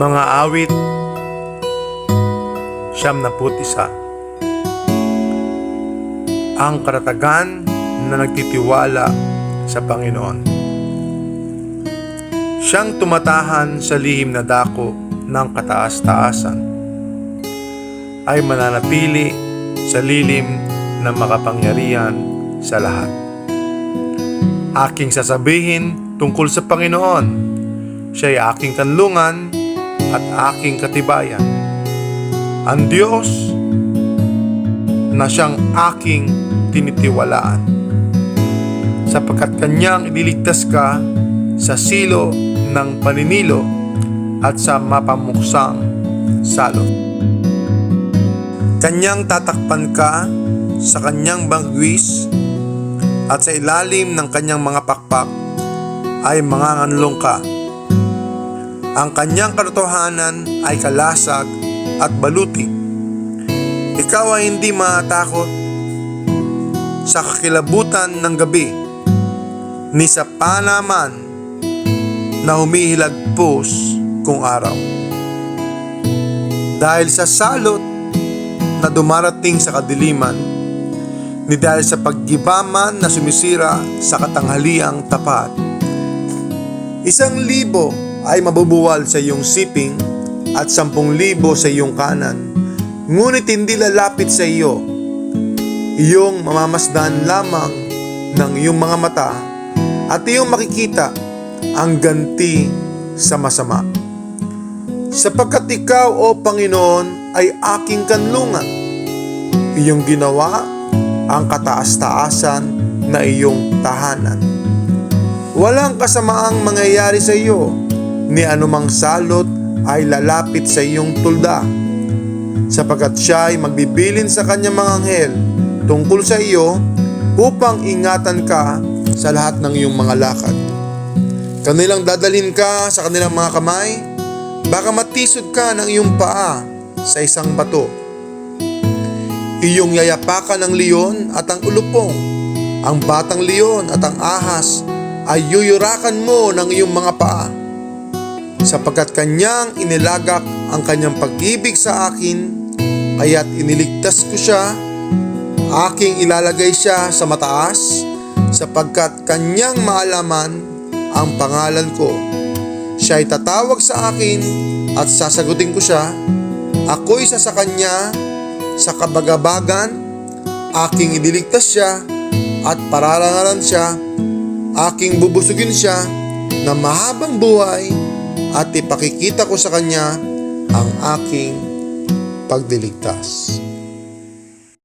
Mga awit siyam na isa Ang karatagan na nagtitiwala sa Panginoon. Siyang tumatahan sa lihim na dako ng kataas-taasan ay mananatili sa lilim ng makapangyarihan sa lahat. Aking sasabihin tungkol sa Panginoon, siya ay aking kanlungan at aking katibayan. Ang Diyos na siyang aking tinitiwalaan. Sapagkat kanyang iniligtas ka sa silo ng paninilo at sa mapamuksang salot. Kanyang tatakpan ka sa kanyang bangwis at sa ilalim ng kanyang mga pakpak ay manganganlong ka. Ang kanyang katotohanan ay kalasag at baluti. Ikaw ay hindi matakot sa kakilabutan ng gabi, ni sa panaman na humihilagpos kung araw. Dahil sa salot na dumarating sa kadiliman, ni dahil sa paggibaman na sumisira sa katanghaliang tapat. Isang libo ay mabubuwal sa iyong siping at sampung libo sa iyong kanan. Ngunit hindi lalapit sa iyo. Iyong mamamasdan lamang ng iyong mga mata at iyong makikita ang ganti sa masama. Sapagkat ikaw, O Panginoon, ay aking kanlungan. Iyong ginawa ang kataas-taasan na iyong tahanan. Walang kasamaang mangyayari sa iyo, ni anumang salot ay lalapit sa iyong tulda, sapagkat siya ay magbibilin sa kanyang mga anghel tungkol sa iyo upang ingatan ka sa lahat ng iyong mga lakad. Kanilang dadalhin ka sa kanilang mga kamay, baka matisod ka ng iyong paa sa isang bato. Iyong yayapakan ng leon at ang ulupong, ang batang leon at ang ahas ay yuyurakan mo ng iyong mga paa. Sapagkat kanyang inilagak ang kanyang pag-ibig sa akin, kaya't iniligtas ko siya, aking ilalagay siya sa mataas, sapagkat kanyang maalaman ang pangalan ko. Siya ay tatawag sa akin at sasagutin ko siya. Ako isa sa kanya sa kabagabagan, aking idiligtas siya at pararangalan siya, aking bubusugin siya na mahabang buhay at ipakikita ko sa kanya ang aking pagdiligtas.